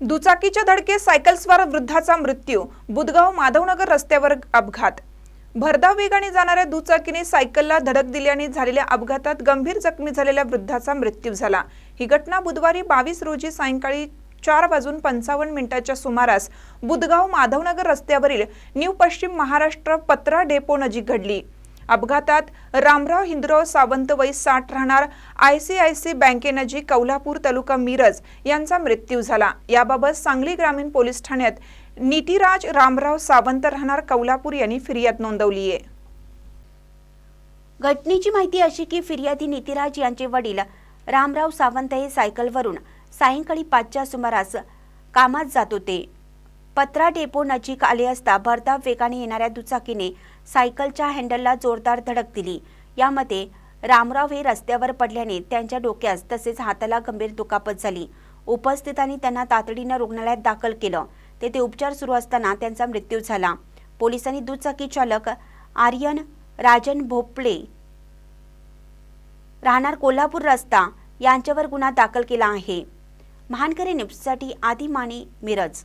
दुचाकीच्या धडकेत सायकलस्वार वृद्धाचा मृत्यू बुदगाव माधवनगर रस्त्यावर अपघात. भरधाव वेगाने जाणाऱ्या दुचाकीने सायकलला धडक दिल्याने झालेल्या अपघातात गंभीर जखमी झालेल्या वृद्धाचा मृत्यू झाला. ही घटना बुधवारी बावीस रोजी सायंकाळी चार वाजून पंचावन्न मिनिटाच्या सुमारास बुदगाव माधवनगर रस्त्यावरील न्यू पश्चिम महाराष्ट्र पत्रा डेपो नजीक घडली. अपघातात रामराव हिंदराव सावंत वय साठ राहणार आय सी आय सी बँकेनजीक कौलापूर तालुका मिरज यांचा मृत्यू झाला. याबाबत सांगली ग्रामीण पोलीस ठाण्यात नितीराज रामराव सावंत राहणार कौलापूर यांनी फिर्याद नोंदवली आहे. घटनेची माहिती अशी की फिर्यादी नितीराज यांचे वडील रामराव सावंत हे सायकलवरून सायंकाळी पाचच्या सुमारास कामात जात होते. पत्रा डेपो नजीक आले असता भरधाव वेगाने येणाऱ्या दुचाकीने सायकलच्या हँडलला जोरदार धडक दिली. यामध्ये रामराव हे रस्त्यावर पडल्याने त्यांच्या डोक्यास तसेच हाताला गंभीर दुखापत झाली. उपस्थितांनी त्यांना तातडीनं रुग्णालयात दाखल केलं. तेथे उपचार सुरू असताना त्यांचा मृत्यू झाला. पोलिसांनी दुचाकी चालक आर्यन राजन भोपळे राहणार कोल्हापूर रस्ता यांच्यावर गुन्हा दाखल केला आहे. महानकरी न्यूजसाठी आदी माने मिरज.